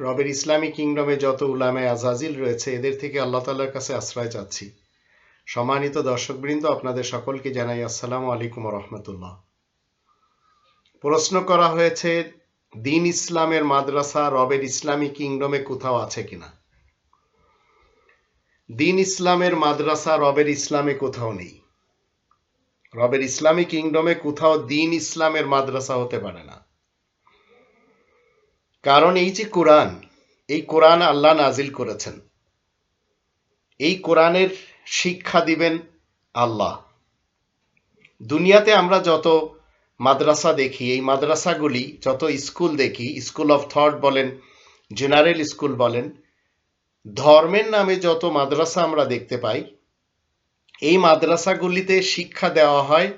রবের ইসলামী কিংডমে যত উলামায় আজাজিল রয়েছে, এদের থেকে আল্লাহ তাল্লার কাছে আশ্রয় চাচ্ছি। সম্মানিত দর্শকবৃন্দ, আপনাদের সকলকে জানাই আসসালামু আলাইকুম রহমতুল্লাহ প্রশ্ন করা হয়েছে, দিন ইসলামের মাদ্রাসা রবের ইসলামী কিংডমে কোথাও আছে কিনা? দিন ইসলামের মাদ্রাসা রবের ইসলামে কোথাও নেই। রবের ইসলামী কিংডমে কোথাও দিন ইসলামের মাদ্রাসা হতে পারে না। কারণ এই যে কোরআন, এই কোরআন আল্লাহ নাজিল করেছেন। এই কোরআনের শিক্ষা দিবেন আল্লাহ। দুনিয়াতে আমরা যত মাদ্রাসা দেখি, এই মাদ্রাসাগুলি, যত স্কুল দেখি, স্কুল অফ থট বলেন, জেনারেল স্কুল বলেন, ধর্মের নামে যত মাদ্রাসা আমরা দেখতে পাই, এই মাদ্রাসাগুলিতে শিক্ষা দেওয়া হয়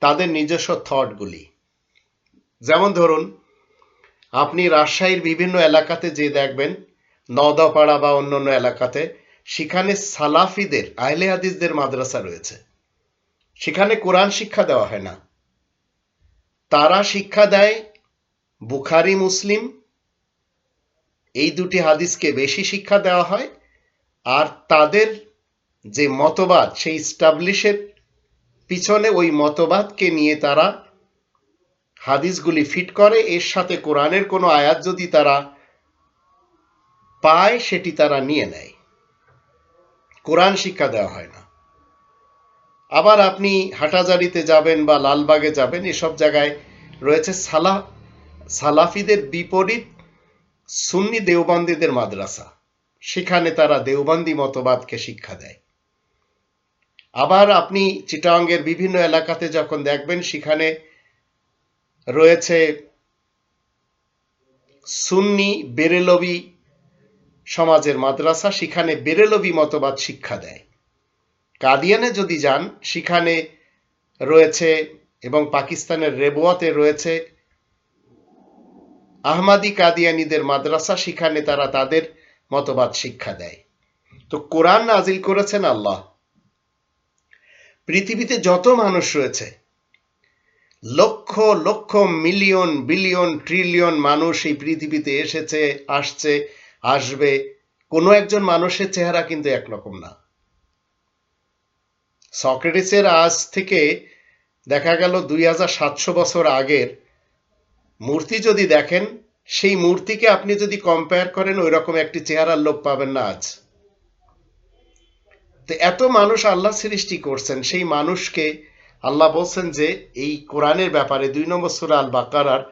তাদের নিজস্ব থটগুলি। যেমন ধরুন আপনি রাজশাহীর বিভিন্ন এলাকাতে যে দেখবেন, নওদাপাড়া বা অন্যান্য এলাকাতে, সেখানে সালাফিদের, আহলে হাদিসদের মাদ্রাসা রয়েছে। সেখানে কোরআন শিক্ষা দেওয়া হয় না। তারা শিক্ষা দেয় বুখারি, মুসলিম। এই দুটি হাদিসকে বেশি শিক্ষা দেওয়া হয়। আর তাদের যে মতবাদ, সেই স্টাবলিশের পিছনে ওই মতবাদকে নিয়ে তারা হাদিসগুলি ফিট করে, এর সাথে কোরআনের কোনো আয়াত যদি তারা পায়, সেটি তারা নিয়ে নেয়। কোরআন শিক্ষা দেওয়া হয় না। আবার আপনি হাটাজারিতে যাবেন বা লালবাগে যাবেন, এসব জায়গায় রয়েছে সালা, সালাফিদের বিপরীত সুন্নি দেওবান্দিদের মাদ্রাসা। সেখানে তারা দেওবন্দি মতবাদকে শিক্ষা দেয়। আবার আপনি চিটাঙ্গের বিভিন্ন এলাকাতে যখন দেখবেন, সেখানে রয়েছে সুন্নি বেরেলবি সমাজের মাদ্রাসা, সেখানে বেরেলবি মতবাদ শিক্ষা দেয়। কাদিয়ানে যদি যান, সেখানে রয়েছে এবং পাকিস্তানের রেবোয়াতে রয়েছে আহমাদি কাদিয়ানিদের মাদ্রাসা, সেখানে তারা তাদের মতবাদ শিক্ষা দেয়। তো কোরআন নাজিল করেছেন আল্লাহ। পৃথিবীতে যত মানুষ রয়েছে lakh lakh million, billion, trillion মানুষ এই পৃথিবীতে এসেছে, আসছে, আসবে। কোনো একজন মানুষের চেহারা কিন্তু একরকম না। সক্রেটিসের আজ থেকে দেখা গেল দুই হাজার সাতশো বছর আগের মূর্তি যদি দেখেন, সেই মূর্তিকে আপনি যদি কম্পেয়ার করেন ওই রকম একটি চেহারার লোক পাবেন না আজ। তো এত মানুষ আল্লাহ সৃষ্টি করছেন, সেই মানুষকে আল্লাহ বলছেন যে এই কোরআনের ব্যাপারে দুই নম্বর সুরা আল বাকারার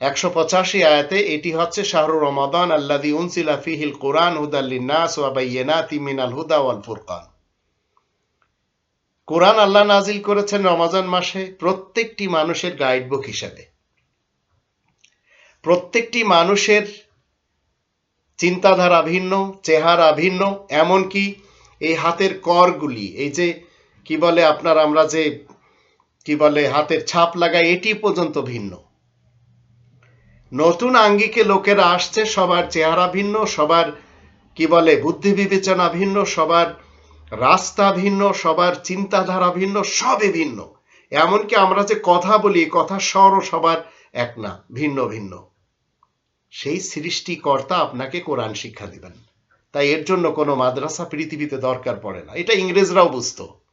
একশো পঁচাশি আয়াতে এটি হচ্ছে শাহরু রমাদান আল্লাদি উনসিলা ফিহিল কোরআন হুদাল্লিনাস ওয়াবাইয়েনাতি মিনাল হুদা ওয়াল ফুরকান। কোরআন আল্লাহ নাজিল করেছেন রমাজান মাসে প্রত্যেকটি মানুষের গাইড বুক হিসেবে। প্রত্যেকটি মানুষের চিন্তাধারা ভিন্ন, চেহারা ভিন্ন, এমনকি এই হাতের করগুলি, এই যে কি বলে আপনার আমরা যে, কি বলে, হাতের ছাপ লাগাই, এটি পর্যন্ত ভিন্ন। নতুন আঙ্গিকে লোকেরা আসছে, সবার চেহারা ভিন্ন, সবার, কি বলে, বুদ্ধি বিবেচনা ভিন্ন, সবার রাস্তা ভিন্ন, সবার চিন্তাধারা ভিন্ন, সবই ভিন্ন। এমনকি আমরা যে কথা বলি কথা স্বরও সবার এক না, ভিন্ন ভিন্ন। সেই সৃষ্টিকর্তা আপনাকে কোরআন শিক্ষা দিবেন। তাই এর জন্য কোনো মাদ্রাসা পৃথিবীতে দরকার পড়ে না। এটা ইংরেজরাও বুঝতো।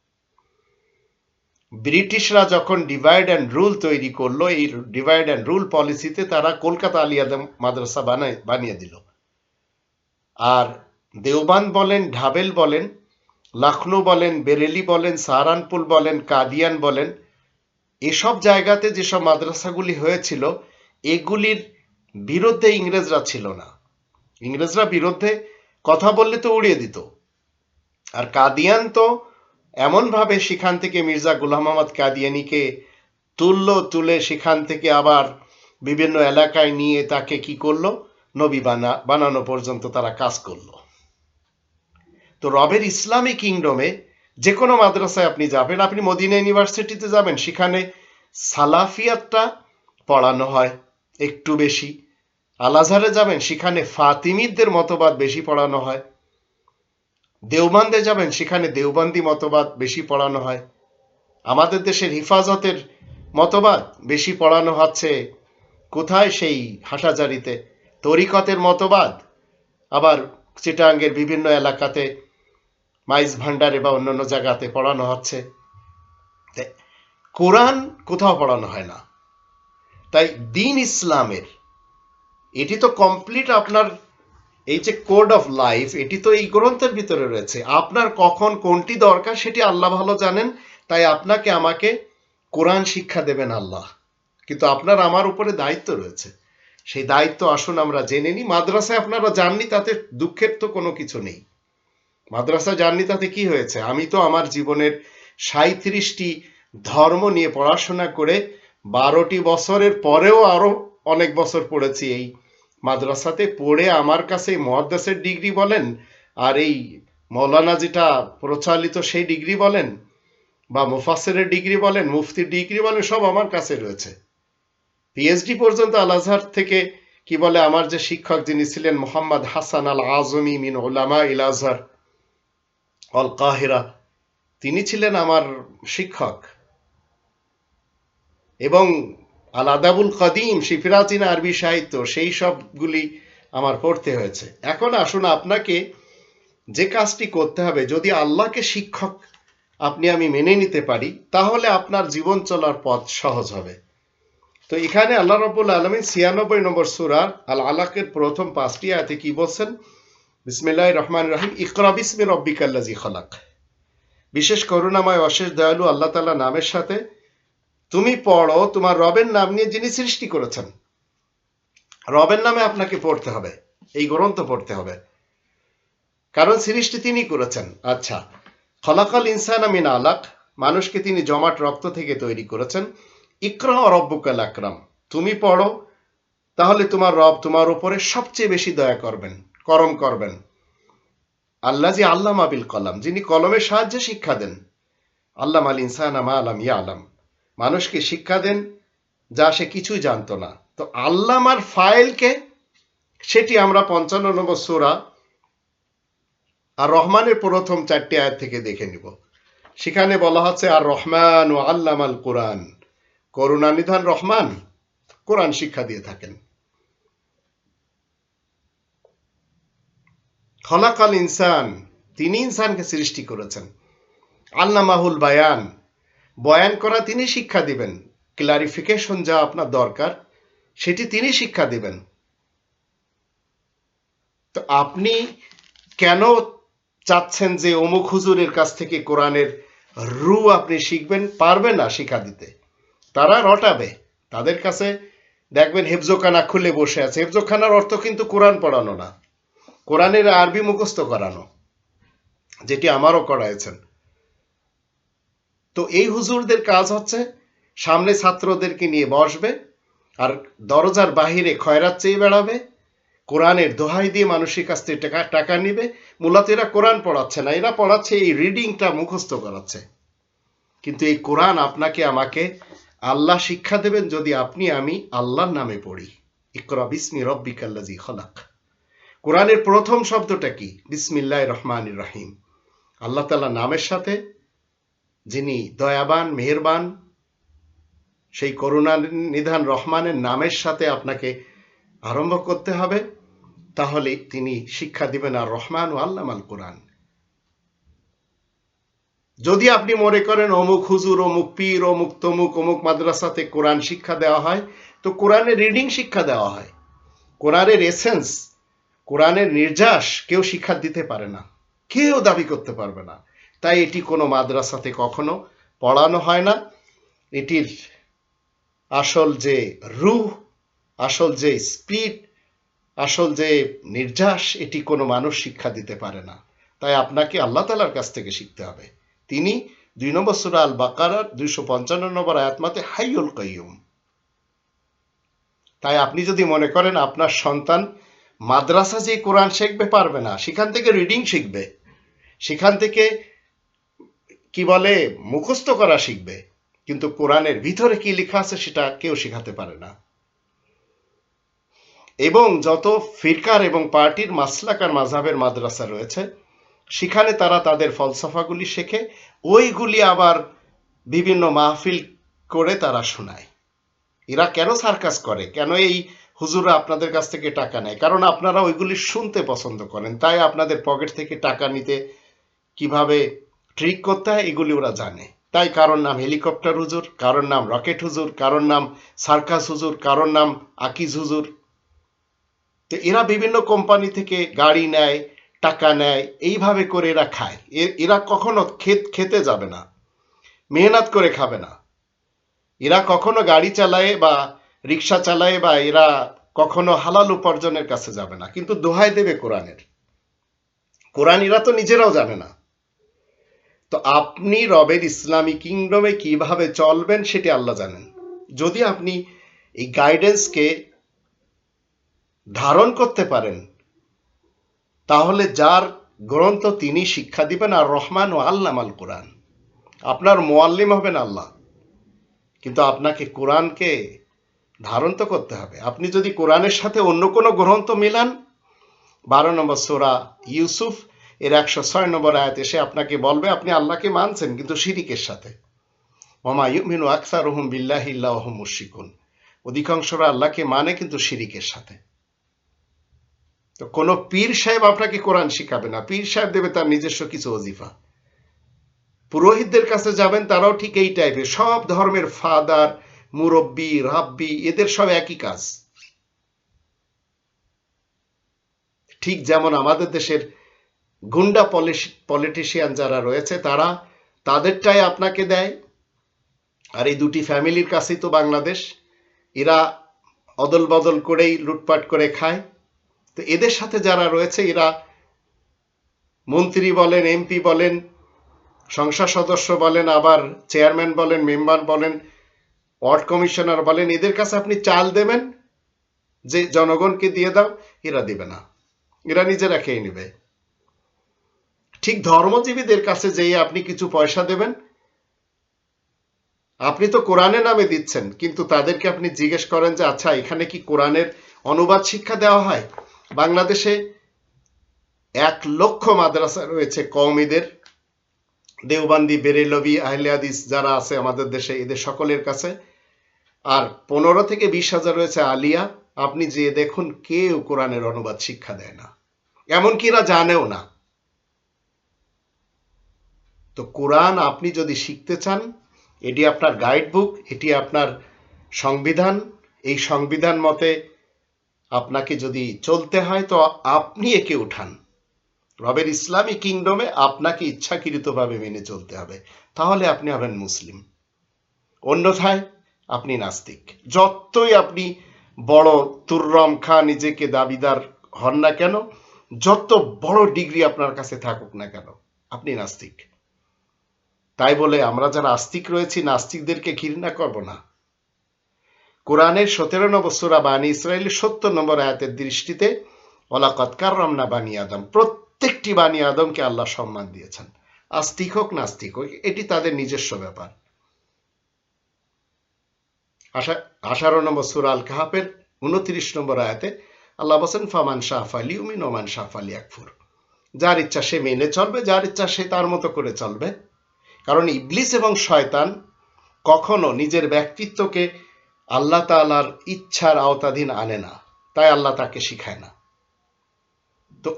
ব্রিটিশরা যখন ডিভাইড অ্যান্ড রুল তৈরি করল, এই ডিভাইড অ্যান্ড রুল পলিসিতে তারা কলকাতা আলিয়া মাদ্রাসা বানায়, বানিয়ে দিল। আর দেওবান বলেন, ঢাবেল বলেন, লখনৌ বলেন, বেরেলি বলেন সাহারানপুর বলেন, কাদিয়ান বলেন, এসব জায়গাতে যেসব মাদ্রাসাগুলি হয়েছিল, এগুলির বিরুদ্ধে ইংরেজরা ছিল না। ইংরেজরা বিরুদ্ধে কথা বললে তো উড়িয়ে দিত। আর কাদিয়ান তো এমনভাবে সেখান থেকে মির্জা গুলাম মোহাম্মদ কাদিয়ানিকে তুললো, তুলে সেখান থেকে আবার বিভিন্ন এলাকায় নিয়ে তাকে কি করল? নবী বানা, বানানো পর্যন্ত তারা কাজ করল। তো রবের ইসলামী কিংডমে যে কোনো মাদ্রাসায় আপনি যাবেন, আপনি মদিনা ইউনিভার্সিটিতে যাবেন, সেখানে সালাফিয়াতটা পড়ানো হয় একটু বেশি। আলাজারে যাবেন, সেখানে ফাতিমিদদের মতবাদ বেশি পড়ানো হয়। দেওবান্দে যাবেন, সেখানে দেওবান্দি মতবাদ বেশি পড়ানো হয়। আমাদের দেশের হিফাজতের মতবাদ বেশি পড়ানো হচ্ছে। কোথায় সেই হাসাজারিতে তরিকতের মতবাদ? আবার চিটাঙ্গের বিভিন্ন এলাকাতে মাইজ ভান্ডারে বা অন্যান্য জায়গাতে পড়ানো হচ্ছে। কোরআন কোথাও পড়ানো হয় না। তাই দিন ইসলামের, এটি তো কমপ্লিট আপনার এই যে কোড অফ লাইফ এটি তো এই গ্রন্থের ভিতরে রয়েছে। আপনার কখন কোনটি দরকার সেটি আল্লাহ ভালো জানেন, তাই আপনাকে আমাকে কোরআন শিক্ষা দেবেন আল্লাহ। কিন্তু আপনার আমার উপরে দায়িত্ব রয়েছে। সেই দায়িত্ব আসুন আমরা জেনে নিই। মাদ্রাসায় আপনারা যাননি তাতে দুঃখের তো কোনো কিছু নেই। মাদ্রাসা যাননি তাতে কি হয়েছে? আমি তো আমার জীবনের সাঁত্রিশটি ধর্ম নিয়ে পড়াশোনা করে বারোটি বছরের পরেও আরও অনেক বছর পড়েছি এই মাদ্রাসাতে পড়ে আমার কাছে মহাদ্দাসের ডিগ্রি বলেন আর এই মৌলানা যেটা প্রচলিত সেই ডিগ্রি বলেন বা মুফাসেরের ডিগ্রি বলেন, মুফতির ডিগ্রি বলেন, সব আমার কাছে রয়েছে। পিএইচডি পর্যন্ত আল আজহার থেকে কি বলে আমার যে শিক্ষক যিনি ছিলেন মোহাম্মদ হাসান আল আজমি মিন ওলামা ইল আজহার অল কাহিরা তিনি ছিলেন আমার শিক্ষক। এবং আল আদাবুল কদিম শিফিরাজিন আরবি সাহিত্য, সেই সবগুলি আমার পড়তে হয়েছে। এখন আসুন আপনাকে যে কাজটি করতে হবে, যদি আল্লাহকে শিক্ষক আপনি আমি মেনে নিতে পারি, তাহলে আপনার জীবন চলার পথ সহজ হবে। তো এখানে আল্লাহ রব্বুল আলমিন ছিয়ানব্বই নম্বর সুরার আল আলাকের প্রথম পাঁচটি আয়াতে কি বলছেন? বিসমিল্লাহ রহমান রহিম বিসমি রব্বিকাল্লাজি খলাক। বিশেষ করুণাময়, অশেষ দয়ালু আল্লাহ তাআলা নামের সাথে তুমি পড়ো, তোমার রবের নাম নিয়ে যিনি সৃষ্টি করেছেন। রবের নামে আপনাকে পড়তে হবে, এই গ্রন্থ পড়তে হবে। কারণ সৃষ্টি তিনি করেছেন। আচ্ছা খলাকাল ইনসান আমিন আলাক, মানুষকে তিনি জমাট রক্ত থেকে তৈরি করেছেন। ইকরা রব্বুকাল আকরাম, তুমি পড়ো, তাহলে তোমার রব তোমার উপরে সবচেয়ে বেশি দয়া করবেন, করম করবেন। আল্লাহ জি আল্লাহ আবিল কলাম, যিনি কলমের সাহায্যে শিক্ষা দেন। আল্লাহ আল ইনসান আমা আলাম ইয়া আলাম মানুষকে শিক্ষা দেন, যা সে কিছুই জানতো না। তো আল্লামার ফাইলকে, সেটি আমরা পঞ্চান্ন নম্বর সুরা আর রহমানের প্রথম চারটি আয়াত থেকে দেখে নিব। সেখানে বলা হচ্ছে, আর রহমান ও আল্লাম আল কোরআন করুণানিধান রহমান, কোরআন শিক্ষা দিয়ে থাকেন। খলাকাল ইনসান, তিনি ইনসানকে সৃষ্টি করেছেন। আল্লামাহুল বায়ান বয়ান করা তিনি শিক্ষা দিবেন। ক্লারিফিকেশন যা আপনার দরকার, সেটি তিনি শিক্ষা দিবেন। তো আপনি কেন চাচ্ছেন যে অমুক হুজুরের কাছ থেকে কোরআনের রু আপনি শিখবেন? পারবেন না শিক্ষা দিতে। তারা রটাবে। তাদের কাছে দেখবেন হেফজোখানা খুলে বসে আছে। হেফজোখানার অর্থ কিন্তু কোরআন পড়ানো না। কোরআনের আরবি মুখস্থ করানো, যেটি আমারও করাইছেন। তো এই হুজুরদের কাজ হচ্ছে সামনে ছাত্রদেরকে নিয়ে বসবে, আর দরজার বাহিরে খয়রাত চেয়ে বেড়াবে, কোরআনের দোহাই দিয়ে মানুষের কাছ থেকে টাকা টাকা নিবে। মূলত এরা কোরআন পড়াচ্ছে না, এরা পড়াচ্ছে এই রিডিংটা মুখস্থ করাচ্ছে। কিন্তু এই কোরআন আপনাকে, আমাকে আল্লাহ শিক্ষা দেবেন যদি আপনি, আমি আল্লাহর নামে পড়ি। ইকরা বিসমি রব্বিকাল্লাজি খলাক। কোরআনের প্রথম শব্দটা কি? বিসমিল্লাহ রহমান রাহিম। আল্লাহ তালা নামের সাথে যিনি দয়াবান, মেহেরবান, সেই করুণা নিধান রহমানের নামের সাথে আপনাকে আরম্ভ করতে হবে, তাহলে তিনি শিক্ষা দিবেন আর রহমান ও আল্লাম আল কোরআন। যদি আপনি মনে করেন অমুক হুজুর, অমুক পীর, অমুক তমুক, অমুক মাদ্রাসাতে কোরআন শিক্ষা দেওয়া হয়, তো কোরআনের রিডিং শিক্ষা দেওয়া হয়। কোরআনের এসেন্স কোরআনের নির্যাস কেউ শিক্ষা দিতে পারে না, কেউ দাবি করতে পারবে না। তাই এটি কোনো মাদ্রাসাতে কখনো পড়ানো হয় না। এটির আসল যে রুহ, আসল যে স্পিড, আসল যে নির্যাস, এটি কোনো মানুষ শিক্ষা দিতে পারে না। তাই আপনাকে আল্লাহ তালার কাছ থেকে শিখতে হবে। তিনি দুই নম্বর সুরা আল বাকারার দুইশো পঞ্চান্ন নম্বর আয়াতমাতে হাইউল কয়ুম তাই আপনি যদি মনে করেন আপনার সন্তান মাদ্রাসা যে কোরআন শিখবে পারবে না, সেখান থেকে রিডিং শিখবে, সেখান থেকে কি বলে, মুখস্থ করা শিখবে। কিন্তু কোরআনের ভিতরে কি লেখা আছে সেটা কেউ শেখাতে পারে না। এবং যত ফিরকার এবং পার্টির মাসলাকার মাঝাবের মাদ্রাসা রয়েছে, সেখানে তারা তাদের ফলসফাগুলি শেখে, ওইগুলি আবার বিভিন্ন মাহফিল করে তারা শোনায়। এরা কেন সার্কাস করে? কেন এই হুজুরা আপনাদের কাছ থেকে টাকা নেয়? কারণ আপনারা ওইগুলি শুনতে পছন্দ করেন। তাই আপনাদের পকেট থেকে টাকা নিতে কীভাবে ট্রিক হয় এগুলি ওরা জানে। তাই কারোর নাম হেলিকপ্টার হুজুর, কারোর নাম রকেট হুজুর, কারোর নাম সার্কাস হুজুর, কারোর নাম আকিজ হুজুর। তো এরা বিভিন্ন কোম্পানি থেকে গাড়ি নেয়, টাকা নেয়, এইভাবে করে এরা খায়। এরা কখনো খেত, খেতে যাবে না, মেহনত করে খাবে না। এরা কখনো গাড়ি চালায় বা রিক্সা চালায় বা এরা কখনো হালাল উপার্জনের কাছে যাবে না। কিন্তু দোহাই দেবে কোরআনের। কোরআন এরা তো নিজেরাও জানে না। তো আপনি রবের ইসলামী কিংডমে কীভাবে চলবেন সেটি আল্লাহ জানেন। যদি আপনি এই গাইডেন্সকে ধারণ করতে পারেন, তাহলে যার গ্রন্থ তিনি শিক্ষা দিবেন আর রহমান ও আল্লাম আল কোরআন। আপনার মোয়াল্লিম হবেন আল্লাহ। কিন্তু আপনাকে কোরআনকে ধারণ তো করতে হবে। আপনি যদি কোরআনের সাথে অন্য কোনো গ্রন্থ মিলান, বারো নম্বর সোরা ইউসুফ এর একশো ছয় নম্বর আয়াত এসে আপনাকে বলবে, আপনি আল্লাহকে মানছেন কিন্তু শিরিকের সাথে। মামা ইউমিনু রহম মুশিকুন অধিকাংশরা আল্লাহকে মানে কিন্তু শিরিকের সাথে। তো কোনো পীর সাহেব আপনাকে কোরআন শিখাবে না। পীর সাহেব দেবে তার নিজস্ব কিছু অজিফা পুরোহিতদের কাছে যাবেন, তারাও ঠিক এই টাইপের সব ধর্মের ফাদার, মুরব্বী, রাব্বি, এদের সব একই কাজ। ঠিক যেমন আমাদের দেশের গুন্ডা পলিটিশিয়ান যারা রয়েছে তারা তাদেরটাই আপনাকে দেয়। আর এই দুটি ফ্যামিলির কাছেই তো বাংলাদেশ। এরা অদল বদল করেই লুটপাট করে খায়। তো এদের সাথে যারা রয়েছে, এরা মন্ত্রী বলেন, এমপি বলেন, সংসদ সদস্য বলেন, আবার চেয়ারম্যান বলেন, মেম্বার বলেন, ওয়ার্ড কমিশনার বলেন, এদের কাছে আপনি চাল দেবেন, যে জনগণকে দিয়ে দাও, এরা দিবে না। এরা নিজেরা খেয়ে নেবে। ঠিক ধর্মজীবীদের কাছে যেয়ে আপনি কিছু পয়সা দেবেন? আপনি তো কোরআনের নামে দিচ্ছেন, কিন্তু তাদেরকে আপনি জিজ্ঞেস করেন যে আচ্ছা এখানে কি কোরআনের অনুবাদ শিক্ষা দেওয়া হয়? বাংলাদেশে এক লক্ষ মাদ্রাসা রয়েছে কওমিদের। দেওবান্দি, বেরেলবি, আহলে হাদিস যারা আছে আমাদের দেশে, এদের সকলের কাছে। আর পনেরো থেকে বিশ হাজার রয়েছে আলিয়া। আপনি যে দেখুন কেউ কোরআনের অনুবাদ শিক্ষা দেয় না। এমনকি এরা জানেও না। তো কোরআন আপনি যদি শিখতে চান, এটি আপনার গাইড বুক এটি আপনার সংবিধান, এই সংবিধান মতে আপনাকে যদি চলতে হয়, তো আপনি একে উঠান। রবের ইসলামী কিংডমে আপনাকে ইচ্ছাকৃতভাবে মেনে চলতে হবে। তাহলে আপনি হবেন মুসলিম। অন্যথায় আপনি নাস্তিক। যতই আপনি বড় তুর্রম খা নিজেকে দাবিদার হন না কেন, যত বড় ডিগ্রি আপনার কাছে থাকুক না কেন, আপনি নাস্তিক। তাই বলে আমরা যারা আস্তিক রয়েছি, নাস্তিকদেরকে ঘৃণা করব না। কোরআনের সতেরো নম্বর সুরা বানী ইসরায়েলের সত্তর নম্বর আয়াতের দৃষ্টিতে ওলাকত কার্রামনা বানি আদম, প্রত্যেকটি বানি আদমকে আল্লাহ সম্মান দিয়েছেন। আস্তিক হোক, নাস্তিক হোক, এটি তাদের নিজস্ব ব্যাপার। আঠারো নম্বর সুরা আল কাহাপের উনত্রিশ নম্বর আয়াতে আল্লাহ বসেন ফামান শাহ আলী উমিন ওমান শাহ আলী আকফুর যার ইচ্ছা সে মেনে চলবে, যার ইচ্ছা সে তার মতো করে চলবে। কারণ ইবলিস এবং শয়তান কখনো নিজের ব্যক্তিত্বকে আল্লাহ তালার ইচ্ছার আওতাধীন আনে না, তাই আল্লাহ তাকে শিখায় না। তো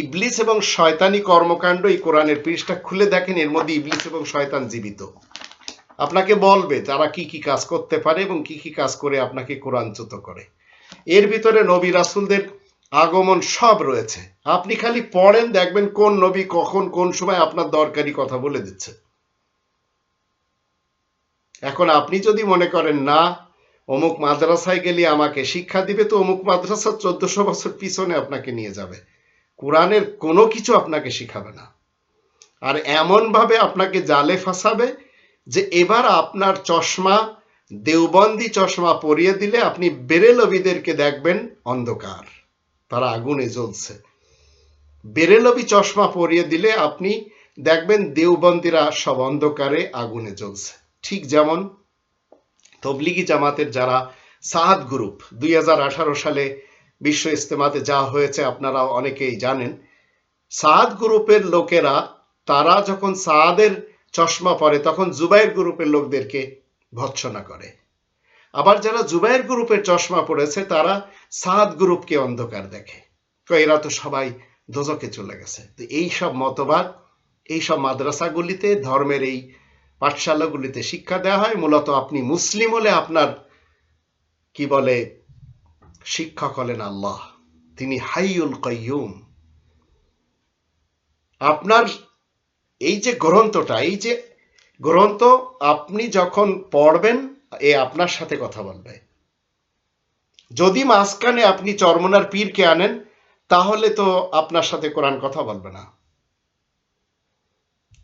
ইবলিস এবং শয়তানি কর্মকাণ্ড এই কোরআনের পৃষ্ঠা খুলে দেখেন, এর মধ্যে ইবলিস এবং শয়তান জীবিত। আপনাকে বলবে তারা কি কি কাজ করতে পারে এবং কি কি কাজ করে আপনাকে কোরআনচ্যুত করে। এর ভিতরে নবী রাসুলদের আগমন সব রয়েছে। আপনি খালি পড়েন, দেখবেন কোন নবী কখন কোন সময় আপনার দরকারি কথা বলে দিচ্ছে। এখন আপনি যদি মনে করেন, না, অমুক মাদ্রাসায় গেলে আমাকে শিক্ষা দিবে, তো অমুক মাদ্রাসা চোদ্দশো বছর পিছনে আপনাকে নিয়ে যাবে। কোরআনের কোনো কিছু আপনাকে শিখাবে না। আর এমনভাবে আপনাকে জালে ফাঁসাবে যে এবার আপনার চশমা, দেওবন্দি চশমা পরিয়ে দিলে আপনি বেরেলবিদেরকে দেখবেন অন্ধকার। তারা আগুনে জ্বলছে। বেরেলবি চশমা পরিয়ে দিলে আপনি দেখবেন দেওবন্দিরা সব অন্ধকারে আগুনে জ্বলছে। ঠিক যেমন তবলিগি জামাতের যারা সাহাদ গ্রুপ দুই সালে বিশ্ব ইস্তেমাতে যা হয়েছে আপনারা অনেকেই জানেন। সাদ গ্রুপের লোকেরা, তারা যখন সাদের চশমা পরে, তখন জুবাইর গ্রুপের লোকদেরকে ভৎসনা করে। আবার যারা জুবাইর গ্রুপের চশমা পড়েছে তারা সাদ গ্রুপকে অন্ধকার দেখে। এরা তো সবাই দোজকে চলে গেছে। তো এই সব মতবাদ এই সব মাদ্রাসাগুলিতে ধর্মের এই পাঠশালাগুলিতে শিক্ষা দেওয়া হয়। মূলত আপনি মুসলিম হলে আপনার, কি বলে শিক্ষক হলেন আল্লাহ। তিনি হাইউল কয়ুম আপনার এই যে গ্রন্থটা, এই যে গ্রন্থ আপনি যখন পড়বেন, এ আপনার সাথে কথা বলবে। যদি মাঝখানে আপনি চরমনার পীরকে আনেন, তাহলে তো আপনার সাথে কোরআন কথা বলবে না।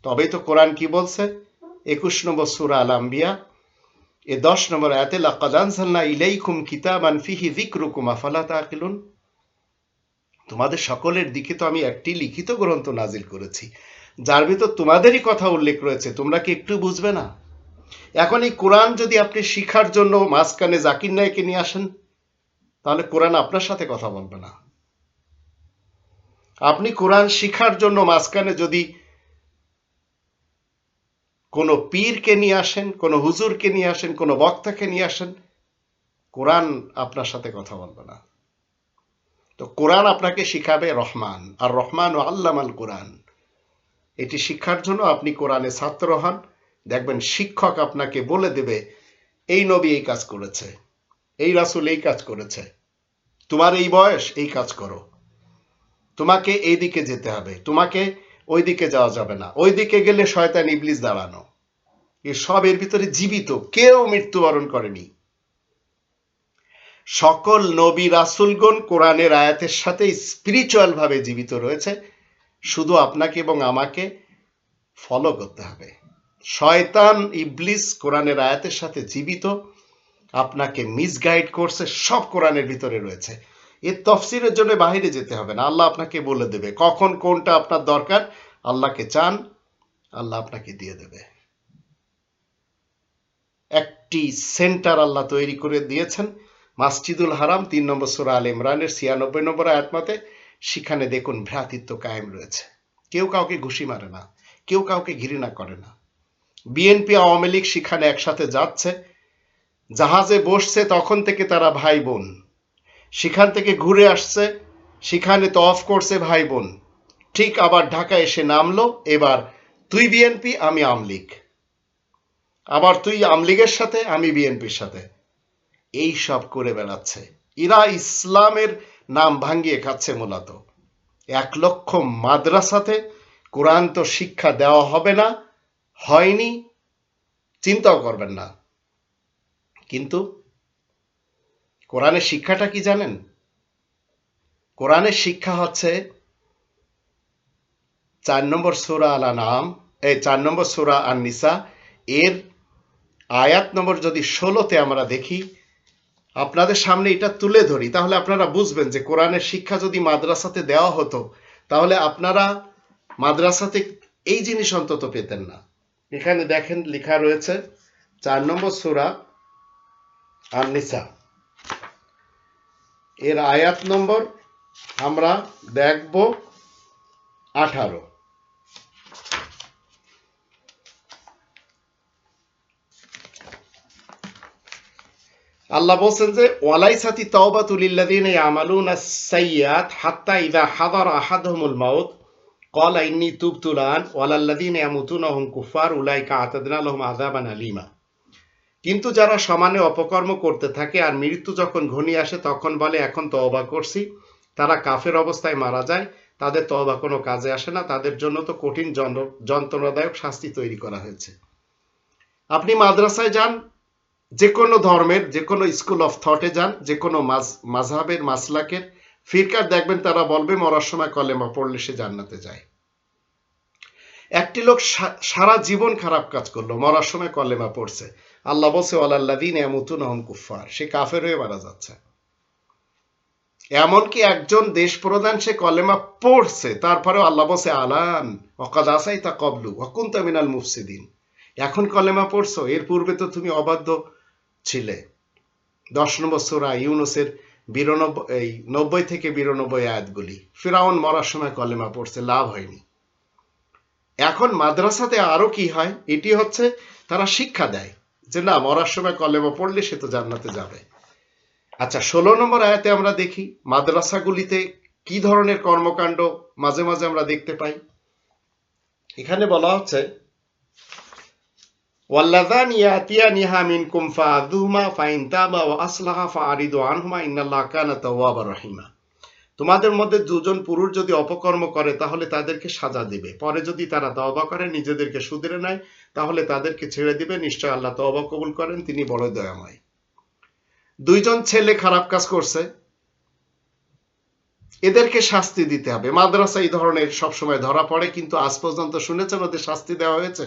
তবেই তো কোরআন কি বলছে? একুশ নম্বর সুরা আল আম্বিয়া এ দশ নম্বর আয়াতে, লাকাদ আনজালনা ইলাইকুম কিতাবান ফিহি যিকরুকুম, আফালা তাকিলুন? তোমাদের সকলের দিকে তো আমি একটি লিখিত গ্রন্থ নাজিল করেছি, যার ভিতর তোমাদেরই কথা উল্লেখ রয়েছে, তোমরা কি একটু বুঝবে না? এখন এই কোরআন যদি আপনি শিখার জন্য মাঝখানে জাকির নায়কে নিয়ে আসেন, তাহলে কোরআন আপনার সাথে কথা বলবে না। আপনি কোরআন শিখার জন্য মাঝখানে যদি কোনো পীরকে নিয়ে আসেন, কোনো হুজুরকে নিয়ে আসেন, কোনো বক্তাকে নিয়ে আসেন, কোরআন আপনার সাথে কথা বলবে না। তো কোরআন আপনাকে শিখাবে রহমান, আর রহমান ও আল্লাম আল কোরআন। এটি শিক্ষার জন্য আপনি কোরআনে ছাত্র হন। দেখবেন শিক্ষক আপনাকে বলে দেবে, এই নবী এই কাজ করেছে, এই রাসুল এই কাজ করেছে, তোমার এই বয়স, এই কাজ করো। তোমাকে এই দিকে যেতে হবে, তোমাকে ওই দিকে যাওয়া যাবে না। ওই দিকে গেলে শয়তান ইবলিস দাঁড়ানো। এ সব এর ভিতরে জীবিত। কেউ মৃত্যুবরণ করেনি। সকল নবী রাসুলগণ কোরআনের আয়াতের সাথে স্পিরিচুয়াল ভাবে জীবিত রয়েছে। শুধু আপনাকে এবং আমাকে ফলো করতে হবে। শয়তান ইবলিস কোরআনের আয়াতের সাথে জীবিত। আপনাকে মিসগাইড করছে, সব কোরআনের ভিতরে রয়েছে। এর তফসিরের জন্য বাহিরে যেতে হবে না। আল্লাহ আপনাকে বলে দেবে কখন কোনটা আপনার দরকার। আল্লাহকে চান, আল্লাহ আপনাকে দিয়ে দেবে। একটি সেন্টার আল্লাহ তৈরি করে দিয়েছেন মাসজিদুল হারাম, তিন নম্বর সুরা আল ইমরানের ছিয়ানব্বই নম্বর আয়াতমাতে। সেখানে দেখুন ভ্রাতৃত্ব কায়েম রয়েছে। কেউ কাউকে ঘুষি মারে না, কেউ কাউকে ঘৃণা করে না। বিএনপি, আওয়ামী লীগ সেখানে একসাথে যাচ্ছে। জাহাজে বসছে, তখন থেকে তারা ভাই বোন সেখান থেকে ঘুরে আসছে। সেখানে তো অফ করছে ভাই বোন। ঠিক আবার ঢাকা এসে নামলো। এবার তুই বিএনপি আমি আমলিগ আবার তুই আমলিগের সাথে, আমি বিএনপির সাথে। এই সব করে বেড়াচ্ছে। এরা ইসলামের নাম ভাঙ্গিয়ে খাচ্ছে মূলত। এক লক্ষ মাদ্রাসাতে কোরআন তো শিক্ষা দেওয়া হবে না, হয়নি, চিন্তাও করবেন না। কিন্তু কোরআনের শিক্ষাটা কি জানেন? কোরআনের শিক্ষা হচ্ছে চার নম্বর সুরা আলা নাম এই চার নম্বর সুরা আন নিসা এর আয়াত নম্বর যদি ষোলোতে আমরা দেখি, আপনাদের সামনে এটা তুলে ধরি, তাহলে আপনারা বুঝবেন যে কোরআনের শিক্ষা যদি মাদ্রাসাতে দেওয়া হতো, তাহলে আপনারা মাদ্রাসাতে এই জিনিস অন্তত পেতেন না। এখানে দেখেন লেখা রয়েছে চার নম্বর সুরা আর নিসা এর আয়াত নম্বর আমরা দেখব আঠারো আল্লাহ বলছেন যে ওয়ালাইসাতি তওবাতুলিল্লাযিনা ইয়ামালুনা সাইয়্যাত হাত্তা ইযা হাদারা আহাদহুমুল মাউত قال إني تبت الآن وعلى الذين يموتون وهم كفار أولئك أعتدنا لهم عذابا أليما কিন্তু যারা সমানে অপকর্ম করতে থাকে আর মৃত্যু যখন ঘনিয়ে আসে, তখন বলে, এখন তওবা করছি। তারা কাফের অবস্থায় মারা যায়। তাদের তওবা কোনো কাজে আসে না। তাদের জন্য তো কঠিন যন্ত্রণাদায়ক শাস্তি তৈরি করা হয়েছে। আপনি মাদ্রাসায় যান যে কোনো ধর্মের যে কোনো স্কুল অফ থটে যান যে কোনো মাঝহাবের মাসলাকের, ফিরকার দেখবেন, তারা বলবে, মরার সময় কলেমা পড়লে সে জান্নাতে যায়। একটি লোক সারা জীবন খারাপ কাজ করল, মরার সময় কলেমা পড়ছে। আল্লাহ বলছে ওয়ালাল্লাদিন এমতুন আহম কুফার সে কাফের হয়ে মারা যাচ্ছে। এমনকি একজন দেশ প্রধান সে কলেমা পড়ছে, তারপরেও আল্লাহ বলছে, আলান অকাদ আসাই তা কবলু অকুন্তা মিনাল মুফসিদিন এখন কলেমা পড়ছো, এর পূর্বে তো তুমি অবাধ্য ছিলে। দশ নম্বর সোরা ইউনুসের বিরানব্বই এই নব্বই থেকে বিরানব্বই আয়াতগুলি। ফিরাউন মরার সময় কলেমা পড়ছে, লাভ হয়নি। এখন মাদ্রাসাতে আরও কি হয়? এটি হচ্ছে তারা শিক্ষা দেয়। যে না, মরার সময় কলেমা পড়লে সে তো জান্নাতে যাবে। আচ্ছা ষোলো নম্বর আয়াতে আমরা দেখি, মাদ্রাসাগুলিতে কি ধরনের কর্মকাণ্ড মাঝে মাঝে আমরা দেখতে পাই? এখানে বলা হচ্ছে তাবা তোমাদের মধ্যে দুজন পুরুষ যদি অপকর্ম করে, তাহলে তাদেরকে সাজা দিবে। পরে যদি তারা তওবা করে, নিজেদেরকে শুধরে নেয় তাহলে তাদেরকে ছেড়ে দিবে নিশ্চয় আল্লাহ তওবা কবুল করেন, তিনি বড় দয়াময়। দুইজন ছেলে খারাপ কাজ করছে। এদেরকে শাস্তি দিতে হবে। মাদ্রাসা এই ধরনের সবসময় ধরা পড়ে, কিন্তু আজ পর্যন্ত শুনেছেন ওদের শাস্তি দেওয়া হয়েছে?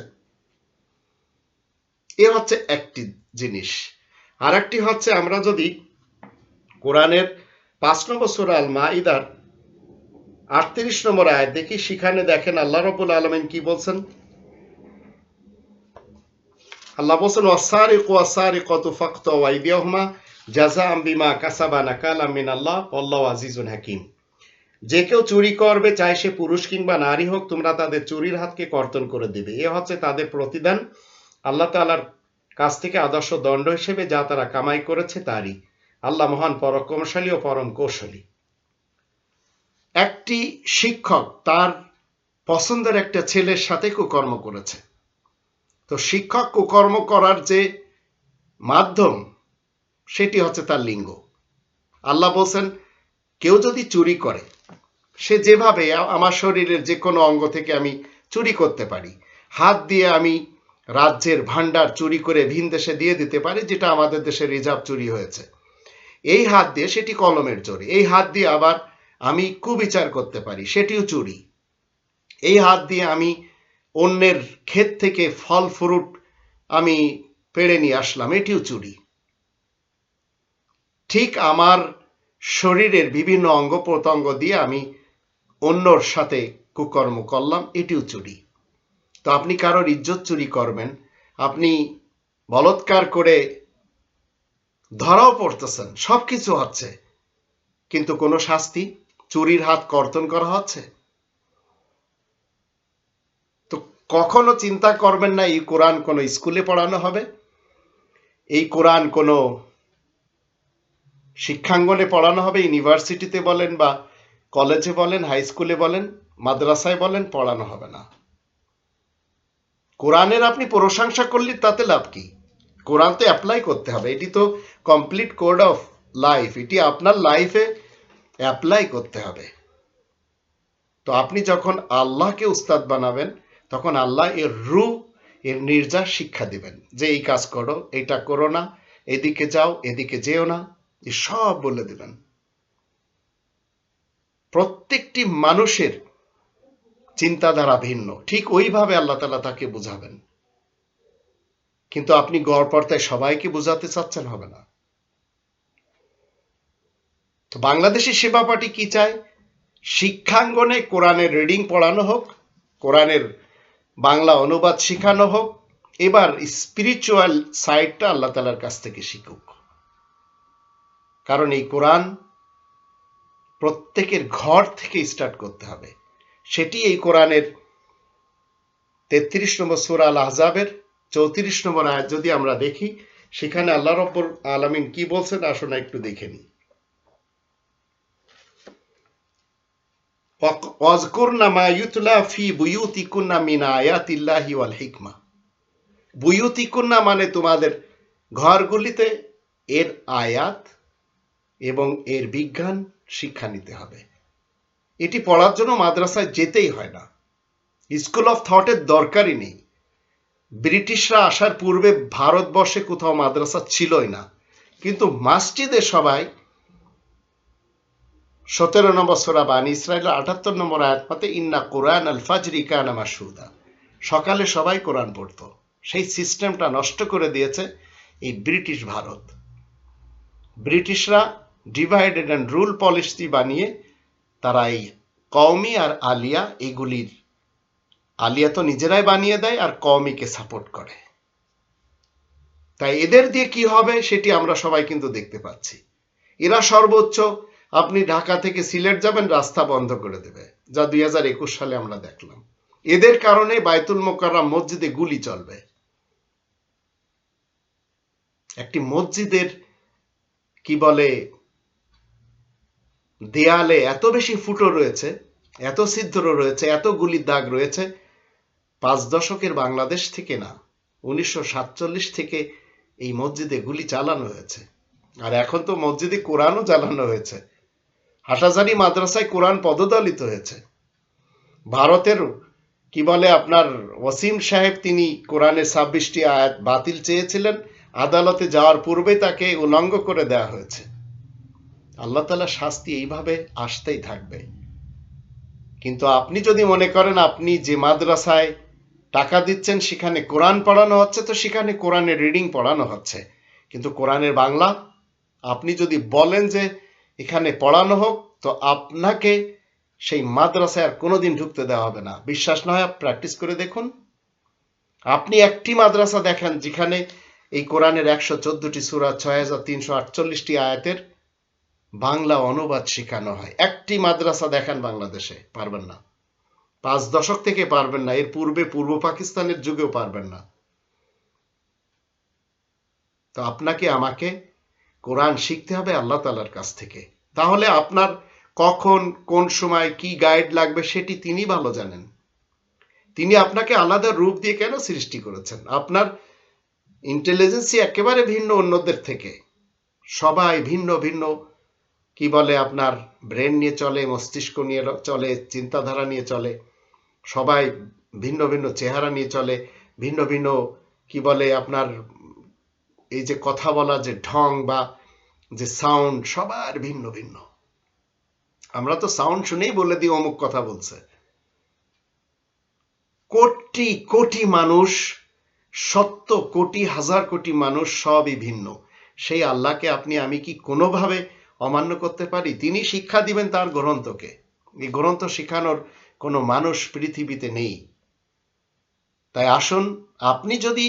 এ হচ্ছে একটি জিনিস। আর একটি হচ্ছে আমরা যদি কোরআনের পাঁচ নম্বর সুরা আল মাইদার আটত্রিশ নম্বর আয় দেখি, সেখানে দেখেন আল্লাহ রবুল আলমিন কি বলছেন? আল্লাহ বলছেন ওয়াসারি কোয়াসারি কত ফক্ত ওয়াইদিয়াহমা জাজা আম্বিমা কাসাবা নাকাল আমিন আল্লাহ আল্লাহ আজিজুল হাকিম। যে কেউ চুরি করবে, চাই সে পুরুষ কিংবা নারী হোক, তোমরা তাদের চুরির হাতকে কর্তন করে দেবে। এ হচ্ছে তাদের প্রতিদান, আল্লাহ তালার কাছ থেকে আদর্শ দণ্ড হিসেবে যা তারা কামাই করেছে তারই। আল্লাহ মহান পরাক্রমশালী ও পরম কৌশলী। একটি শিক্ষক তার পছন্দের একটা ছেলের সাথে কুকর্ম করেছে। তো শিক্ষক কুকর্ম করার যে মাধ্যম, সেটি হচ্ছে তার লিঙ্গ। আল্লাহ বলছেন, কেউ যদি চুরি করে, সে যেভাবে আমার শরীরের যে কোনো অঙ্গ থেকে আমি চুরি করতে পারি, হাত দিয়ে আমি রাজ্যের ভান্ডার চুরি করে ভিন দেশে দিয়ে দিতে পারি, যেটা আমাদের দেশে রিজার্ভ চুরি হয়েছে, এই হাত দিয়ে সেটি কলমের জোরে এই হাত দিয়ে আবার আমি কুবিচার করতে পারি, সেটিও চুরি। এই হাত দিয়ে আমি অন্যের ক্ষেত থেকে ফল ফ্রুট আমি পেড়ে নিয়ে আসলাম। এটিও চুরি। ঠিক আমার শরীরের বিভিন্ন অঙ্গ প্রত্যঙ্গ দিয়ে আমি অন্যর সাথে কুকর্ম করলাম, এটিও চুরি। তো আপনি কারোর ইজ্জত চুরি করবেন? আপনি বলৎকার করে ধরাও পড়তেছেন সব কিছু হচ্ছে। কিন্তু কোনো শাস্তি? চুরির হাত কর্তন করা হচ্ছে তো কখনো চিন্তা করবেন না, এই কোরআন কোনো স্কুলে পড়ানো হবে? এই কোরআন কোনো শিক্ষাঙ্গনে পড়ানো হবে? ইউনিভার্সিটিতে বলেন বা কলেজে বলেন, হাই স্কুলে বলেন, মাদ্রাসায় বলেন, পড়ানো হবে না। কোরআনের আপনি প্রশংসা করলে তাতে লাভ কি? কোরআন তো অ্যাপ্লাই করতে হবে। এটি তো কমপ্লিট কোড অফ লাইফ এটি আপনার লাইফে অ্যাপ্লাই করতে হবে। তো আপনি যখন আল্লাহকে উস্তাদ বানাবেন তখন আল্লাহ এর রু এর নির্যাস শিক্ষা দিবেন। যে এই কাজ করো, এইটা করো না, এদিকে যাও, এদিকে যেও না, এ সব বলে দিবেন। প্রত্যেকটি মানুষের চিন্তাধারা ভিন্ন। ঠিক ওইভাবে আল্লাহ তালা তাকে বুঝাবেন। কিন্তু আপনি গড় পর্দায় সবাইকে বোঝাতে চাচ্ছেন হবে না। তো বাংলাদেশের সেবা পার্টি কি চায়? শিক্ষাঙ্গনে কোরআনের রিডিং পড়ানো হোক, কোরআনের বাংলা অনুবাদ শেখানো হোক, এবার স্পিরিচুয়াল সাইডটা আল্লাহ তালার কাছ থেকে শিখুক। কারণ এই কোরআন প্রত্যেকের ঘর থেকে স্টার্ট করতে হবে। সেটি এই কোরআনের তেত্রিশ নম্বর সুরা আল আহজাবের চৌত্রিশ নম্বর আয়াত যদি আমরা দেখি, সেখানে আল্লাহ রব্বুল আলমিন কি বলছেন আসুন একটু দেখে নিই। ওয়াজকুরনা মা ইউতলা ফি বুয়ুতিকুন্না মিন আয়াতিল্লাহি ওয়াল হিকমা বুয়ুতিকুন্না মানে তোমাদের ঘরগুলিতে এর আয়াত এবং এর বিজ্ঞান শিক্ষা নিতে হবে। এটি পড়ার জন্য মাদ্রাসায় যেতেই হয় না। স্কুল অফ থটের দরকারই নেই। ব্রিটিশরা আসার পূর্বে ভারতবর্ষে কোথাও মাদ্রাসা ছিলই না। কিন্তু মাসজিদে সবাই সতেরো নম্বর সোরা বান ইসরায়েলের আটাত্তর নম্বর আয়াত পাতে ইন্না কোরআন আল ফাজরি কানা মাসুদা সকালে সবাই কোরআন পড়তো। সেই সিস্টেমটা নষ্ট করে দিয়েছে এই ব্রিটিশ ভারত। ব্রিটিশরা ডিভাইডেড অ্যান্ড রুল পলিসি বানিয়ে তারা এই কওমি আর আলিয়া এগুলির, আলিয়া তো নিজেরাই বানিয়ে দেয় আর কওমিকে সাপোর্ট করে। তাই এদের দিয়ে কি হবে সেটি আমরা সবাই কিন্তু দেখতে পাচ্ছি। এরা সর্বোচ্চ আপনি ঢাকা থেকে সিলেট যাবেন, রাস্তা বন্ধ করে দেবে, যা দুই হাজার একুশ সালে আমরা দেখলাম। এদের কারণে বায়তুল মোকাররাম মসজিদে গুলি চলবে। একটি মসজিদের, কি বলে, দেয়ালে এত বেশি ফুটো রয়েছে, এত ছিদ্র রয়েছে, এত গুলির দাগ রয়েছে, পাঁচ দশকের বাংলাদেশ থেকে না, উনিশশো সাতচল্লিশ থেকে এই মসজিদে গুলি চালানো হয়েছে। আর এখন তো মসজিদে কোরআনও চালানো হয়েছে। হাটাজারি মাদ্রাসায় কোরআন পদদলিত হয়েছে। ভারতের কি বলে আপনার ওসিম সাহেব, তিনি কোরআনে ছাব্বিশটি আয়াত বাতিল চেয়েছিলেন। আদালতে যাওয়ার পূর্বে তাকে উলঙ্গ করে দেওয়া হয়েছে। আল্লাহ তালা শাস্তি এইভাবে আসতেই থাকবে। কিন্তু আপনি যদি মনে করেন, আপনি যে মাদ্রাসায় টাকা দিচ্ছেন, সেখানে কোরআন পড়ানো হচ্ছে, তো সেখানে কোরআনের রিডিং পড়ানো হচ্ছে। কিন্তু কোরআনের বাংলা, আপনি যদি বলেন যে এখানে পড়ানো হোক, তো আপনাকে সেই মাদ্রাসায় আর কোনোদিন ঢুকতে দেওয়া হবে না। বিশ্বাস না হয় প্র্যাকটিস করে দেখুন। আপনি একটি মাদ্রাসা দেখেন যেখানে এই কোরআনের একশো চোদ্দটি সুরা, ছয় হাজার তিনশো আটচল্লিশটি আয়াতের বাংলা অনুবাদ শেখানো হয়। একটি মাদ্রাসা দেখেন বাংলাদেশে, পারবেন না। পাঁচ দশক থেকে পারবেন না, এর পূর্বে পূর্ব পাকিস্তানের যুগেও পারবেন না। তো আপনাকে, আমাকে কোরআন শিখতে হবে আল্লাহ তালার কাছ থেকে। তাহলে আপনার কখন, কোন সময় কি গাইড লাগবে সেটি তিনি ভালো জানেন। তিনি আপনাকে আলাদা রূপ দিয়ে কেন সৃষ্টি করেছেন? আপনার ইন্টেলিজেন্সি একেবারে ভিন্ন অন্যদের থেকে। সবাই ভিন্ন ভিন্ন, কি বলে, আপনার ব্রেন নিয়ে চলে, মস্তিষ্ক নিয়ে চলে, চিন্তাধারা নিয়ে চলে। সবাই ভিন্ন ভিন্ন চেহারা নিয়ে চলে, ভিন্ন ভিন্ন, কি বলে, আপনার এই যে কথা বলা, যে ঢং বা যে সাউন্ড সবার ভিন্ন ভিন্ন। আমরা তো সাউন্ড শুনেই বলে দিই, অমুক কথা বলছে। কোটি কোটি মানুষ, সত্য কোটি, হাজার কোটি মানুষ সবই ভিন্ন। সেই আল্লাহকে আপনি, আমি কি কোনোভাবে অমান্য করতে পারি? তিনি শিক্ষা দিবেন তার গ্রন্থকে। এই গ্রন্থ শিখানোর কোনো মানুষ পৃথিবীতে নেই। তাই আসুন, আপনি যদি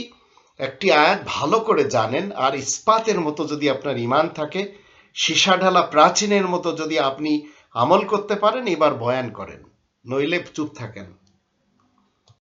একটি আয়াত ভালো করে জানেন, আর ইস্পাতের মতো যদি আপনার ইমান থাকে সীসা ঢালা প্রাচীনের মতো যদি আপনি আমল করতে পারেন, এবার বয়ান করেন। নইলে চুপ থাকেন।